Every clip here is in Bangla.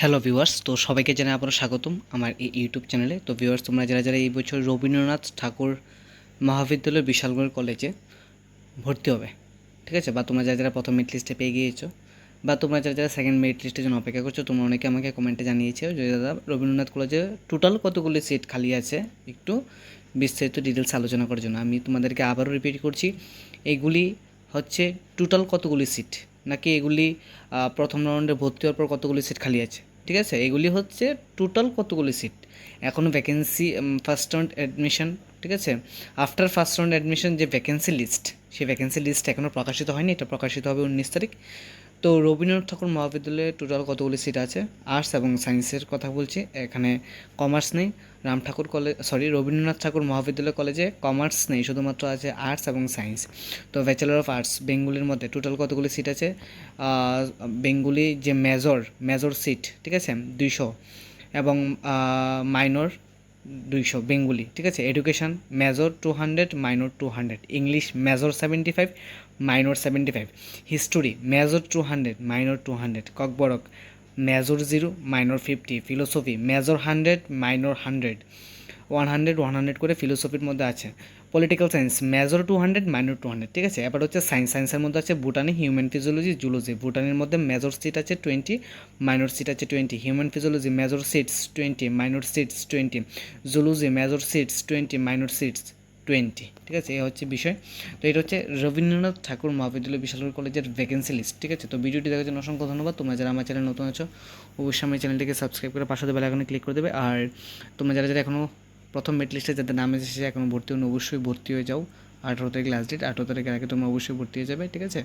হ্যালো ভিউয়ার্স তো সবাইকে জানাই আপনার স্বাগতম আমার এই ইউটিউব চ্যানেলে তো ভিউয়ার্স তোমরা যারা যারা এই বছর রবীন্দ্রনাথ ঠাকুর মহাবিদ্যালয় বিশালগড় কলেজে ভর্তি হবে, ঠিক আছে? বা তোমরা যারা যারা প্রথম মেরিট লিস্টে পেয়ে গিয়েছো, বা তোমরা যারা যারা সেকেন্ড মেরিট লিস্টের জন্য অপেক্ষা করছ, তোমরা অনেকে আমাকে কমেন্টে জানিয়েছো যে, দাদা, রবীন্দ্রনাথ কলেজে টোটাল কতগুলি সিট খালি আছে? একটু বিস্তারিত ডিটেলস আলোচনা করার জন্য। আমি তোমাদেরকে আবারও রিপিট করছি এইগুলি হচ্ছে টোটাল কতগুলি সিট নাকি এগুলি প্রথম রাউন্ডে ভর্তি হওয়ার পর কতগুলি সিট খালি আছে? ঠিক আছে? এগুলি হচ্ছে টোটাল কতগুলি সিট? এখনও ভ্যাকেন্সি ফার্স্ট রাউন্ড অ্যাডমিশন ঠিক আছে? আফটার ফার্স্ট রাউন্ড অ্যাডমিশন যে ভ্যাকেন্সি লিস্ট সেই ভ্যাকেন্সি লিস্ট এখনও প্রকাশিত হয়নি। এটা প্রকাশিত হবে উনিশ তারিখ। তো রবীন্দ্রনাথ ঠাকুর মহাবিদ্যালয়ে টোটাল কতগুলি সিট আছে? আর্টস এবং সায়েন্সের কথা বলছি। এখানে কমার্স নেই। রাম ঠাকুর কলেজ সরি রবীন্দ্রনাথ ঠাকুর মহাবিদ্যালয় কলেজে কমার্স নেই। শুধুমাত্র আছে আর্টস এবং সায়েন্স তো ব্যাচেলর অফ আর্টস বেঙ্গুলির মধ্যে টোটাল কতগুলি সিট আছে? বেঙ্গুলি যে মেজর মেজর সিট ঠিক আছে? দুইশো। এবং মাইনর দুইশো, বেঙ্গুলি, ঠিক আছে? Education major two hundred minor two hundred English major seventy five minor seventy five history major two hundred minor two hundred Kokborok major zero minor fifty philosophy major hundred minor hundred one hundred one hundred করে ফিলোসফির মধ্যে আছে। Political science major two hundred minor two hundred ঠিক আছে? এবার হচ্ছে সায়েন্স সায়েন্সের মধ্যে আছে ভুটানি হিউম্যান ফিজিওলজি জুলজি ভুটানের মধ্যে মেজর সিট আছে টোয়েন্টি মাইনর সিট আছে twenty human physiology major seats twenty minor seats twenty zoology major seats twenty minor seats twenty ঠিক আছে? এই হচ্ছে বিষয়। তো এটা হচ্ছে রবীন্দ্রনাথ ঠাকুর মহাবিদ্যালয় বিশালগড় কলেজের ভ্যাকেন্সি লিস্ট ঠিক আছে? তো ভিডিওটি দেখার জন্য অসংখ্য ধন্যবাদ। তোমরা যারা আমার চ্যানেল নতুন আছো, অবশ্যই আমার চ্যানেলটিকে সাবস্ক্রাইব করে পাশে বেল আইকনে ক্লিক করে দেবে। আর তোমরা যারা যারা এখনও প্রথম মেট লিস্টে যাদের নাম এসেছে, এখন ভর্তি হন অবশ্যই ভর্তি হয়ে যাও। আঠারো তারিখ লাস্ট ডেট আঠারো তারিখের আগে তোমরা অবশ্যই ভর্তি হয়ে যাবে, ঠিক আছে?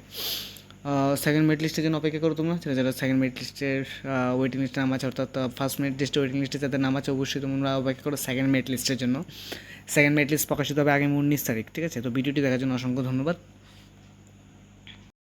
সেকেন্ড মেট লিস্টের জন্য অপেক্ষা করো তোমরা আছে? যারা সেকেন্ড মেট লিস্টের ওয়েটিং লিস্টে নাম আছে, অর্থাৎ ফার্স্ট মেট লিস্টে ওয়েটিং লিস্টে যাদের নাম আছে, অবশ্যই তোমরা অপেক্ষা করো সেকেন্ড মেট লিস্টের জন্য। সেকেন্ড মেট লিস্ট প্রকাশিত হবে আগামী উনিশ তারিখ, ঠিক আছে? তো ভিডিওটি দেখার জন্য অসংখ্য ধন্যবাদ।